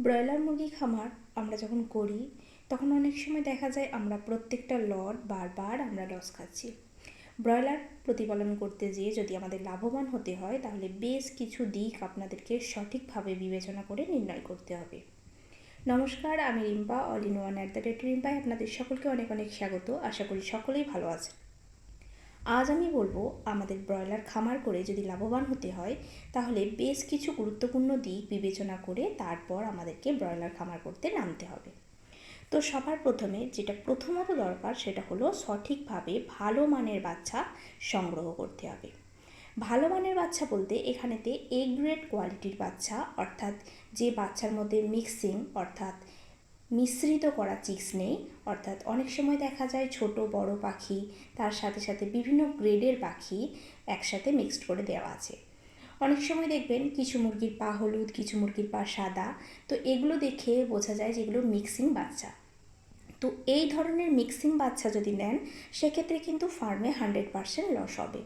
Broiler মুরগি খামার আমরা যখন করি, তখন অনেক সময় দেখা যায় আমরা প্রত্যেকটা লট বারবার আমরা লস খাচ্ছি। ব্রয়লার প্রতিপালন করতে যেয়ে যদি আমাদের লাভবান হতে হয়, তাহলে বেশ কিছু দিক আপনাদেরকে সঠিকভাবে বিবেচনা করে নির্ণয় করতে হবে। নমস্কার, আমি Rimpa, all in one at the rate রিম্পায় আপনাদের সকলকে অনেক অনেক স্বাগত। আশা করি সকলেই ভালো আছেন। আজ আমি বলব, আমাদের ব্রয়লার খামার করে যদি লাভবান হতে হয়, তাহলে বেশ কিছু গুরুত্বপূর্ণ দিক বিবেচনা করে তারপর আমাদেরকে ব্রয়লার খামার করতে নামতে হবে। তো সবার প্রথমে যেটা প্রথমত দরকার, সেটা হলো সঠিকভাবে ভালো মানের বাচ্চা সংগ্রহ করতে হবে। ভালো মানের বাচ্চা বলতে এখানেতে এ গ্রেড কোয়ালিটির বাচ্চা, অর্থাৎ যে বাচ্চার মধ্যে মিক্সিং অর্থাৎ মিশ্রিত করা চিক্স নেই। অর্থাৎ অনেক সময় দেখা যায় ছোট, বড় পাখি, তার সাথে সাথে বিভিন্ন গ্রেডের পাখি একসাথে মিক্সড করে দেওয়া আছে। অনেক সময় দেখবেন কিছু মুরগির পা হলুদ, কিছু মুরগির পা সাদা। তো এগুলো দেখে বোঝা যায় যেগুলো মিক্সিং বাচ্চা। তো এই ধরনের মিক্সিং বাচ্চা যদি নেন, সেক্ষেত্রে কিন্তু ফার্মে হান্ড্রেড পারসেন্ট লস হবে।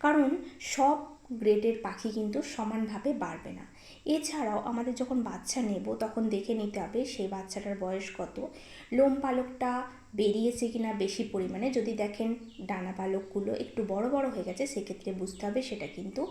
কারণ সব গ্রেডের পাখি কিন্তু সমানভাবে বাড়বে না। এছাড়াও আমাদের যখন বাচ্চা নেব, তখন দেখে নিতে হবে সেই বাচ্চাটার বয়স কত। লোম পালকটা বেরিয়েছে কিনা বেশি পরিমাণে, যদি দেখেন ডানা পালকগুলো একটু বড় বড় হয়ে গেছে, সেক্ষেত্রে বুঝতে হবে সেটা কিন্তু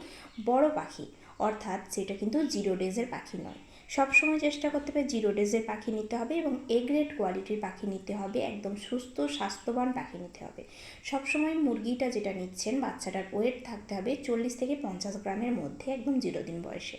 বড় পাখি। অর্থাৎ সেটা কিন্তু জিরো ডেজের পাখি নয়। সবসময় চেষ্টা করতে হবে জিরো ডেজের পাখি নিতে হবে এবং এ গ্রেড কোয়ালিটির পাখি নিতে হবে, একদম সুস্থ, স্বাস্থ্যবান পাখি নিতে হবে। সবসময় মুরগিটা যেটা নিচ্ছেন, বাচ্চাটার ওয়েট থাকতে হবে চল্লিশ থেকে পঞ্চাশ গ্রামের মধ্যে একদম জিরো দিন বয়সে।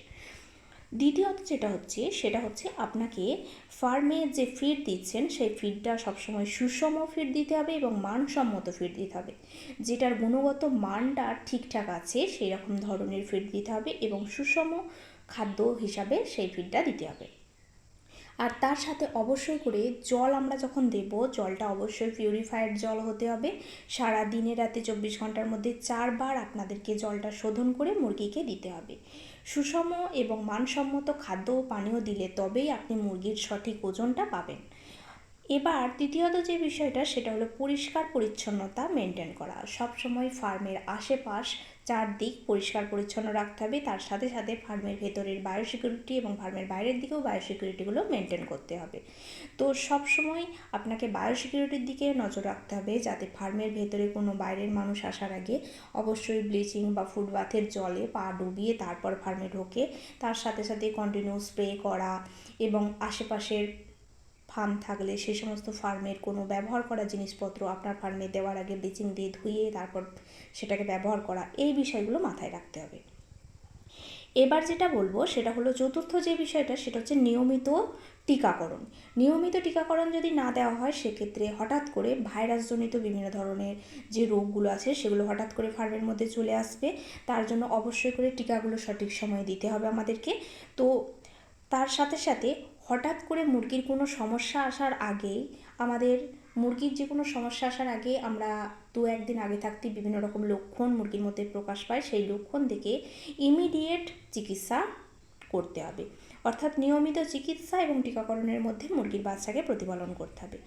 দ্বিতীয়ত যেটা হচ্ছে, সেটা হচ্ছে আপনাকে ফার্মে যে ফিড দিচ্ছেন, সেই ফিডটা সবসময় সুষম ফিড দিতে হবে এবং মানসম্মত ফিড দিতে হবে। যেটার গুণগত মানটা ঠিকঠাক আছে, সেই রকম ধরনের ফিড দিতে হবে এবং সুষম খাদ্য হিসাবে সেই ফিডটা দিতে হবে। আর তার সাথে অবশ্যই করে জল আমরা যখন দেব, জলটা অবশ্যই পিউরিফায়ার জল হতে হবে। সারা দিনে রাতে চব্বিশ ঘণ্টার মধ্যে চারবার আপনাদেরকে জলটা শোধন করে মুরগিকে দিতে হবে। সুষম এবং মানসম্মত খাদ্য ও পানীয় দিলে তবেই আপনি মুরগির সঠিক ওজনটা পাবেন। এবার তৃতীয়ত যে বিষয়টা, সেটা হলো পরিষ্কার পরিচ্ছন্নতা মেনটেন করা। সবসময় ফার্মের আশেপাশ চারদিক পরিষ্কার পরিচ্ছন্ন রাখতে হবে। তার সাথে সাথে ফার্মের ভেতরের বায়ো সিকিউরিটি এবং ফার্মের বাইরের দিকেও বায়ো সিকিউরিটিগুলো মেনটেন করতে হবে। তো সবসময় আপনাকে বায়ো সিকিউরিটির দিকে নজর রাখতে হবে যাতে ফার্মের ভেতরে কোনো বাইরের মানুষ আসার আগে অবশ্যই ব্লিচিং বা ফুড বাথের জলে পা ডুবিয়ে তারপর ফার্মে ঢোকে। তার সাথে সাথে কন্টিনিউ স্প্রে করা এবং আশেপাশের ফার্ম থাকলে সে সমস্ত ফার্মের কোনো ব্যবহার করা জিনিসপত্র আপনার ফার্মে দেওয়ার আগে ব্লিচিং দিয়ে ধুয়ে তারপর সেটাকে ব্যবহার করা, এই বিষয়গুলো মাথায় রাখতে হবে। এবার যেটা বলব সেটা হলো চতুর্থ যে বিষয়টা সেটা হচ্ছে নিয়মিত টিকাকরণ। নিয়মিত টিকাকরণ যদি না দেওয়া হয় সেক্ষেত্রে হঠাৎ করে ভাইরাসজনিত বিভিন্ন ধরনের যে রোগগুলো আছে সেগুলো হঠাৎ করে ফার্মের মধ্যে চলে আসবে, তার জন্য অবশ্যই করে টিকাগুলো সঠিক সময়ে দিতে হবে আমাদেরকে। তো তার সাথে সাথে হঠাৎ করে মুরগির কোনো সমস্যা আসার আগেই আমাদের মুরগির যে কোনো সমস্যা আসার আগে আমরা দু একদিন আগে থাকতে বিভিন্ন রকম লক্ষণ মুরগির মধ্যে প্রকাশ পায়। সেই লক্ষণ দেখে ইমিডিয়েট চিকিৎসা করতে হবে। অর্থাৎ নিয়মিত চিকিৎসা এবং টিকাকরণের মধ্যে মুরগির বাচ্চাকে প্রতিপালন করতে হবে।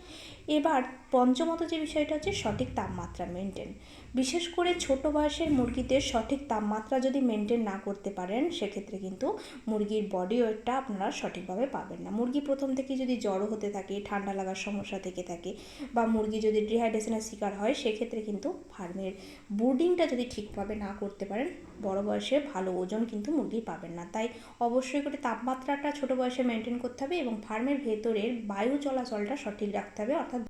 এবার পঞ্চমত যে বিষয়টা হচ্ছে সঠিক তাপমাত্রা মেনটেন বিশেষ করে ছোট বয়সের মুরগিদের সঠিক তাপমাত্রা যদি মেনটেন না করতে পারেন, সেক্ষেত্রে কিন্তু মুরগির বডি ওয়েটটা আপনারা সঠিকভাবে পাবেন না। মুরগি প্রথম থেকে যদি জ্বর হতে থাকে, ঠান্ডা লাগার সমস্যা থেকে থাকে বা মুরগি যদি ডিহাইড্রেশনের শিকার হয়, সেক্ষেত্রে কিন্তু ফার্মের ব্রুডিংটা যদি ঠিকভাবে না করতে পারেন, বড় বয়সে ভালো ওজন কিন্তু মুরগি পাবেন না। তাই অবশ্যই করে তাপমাত্রাটা ছোট বয়সে মেনটেন করতে হবে এবং ফার্মের ভেতরের বায়ু চলাচলটা সঠিক রাখতে হবে, অর্থাৎ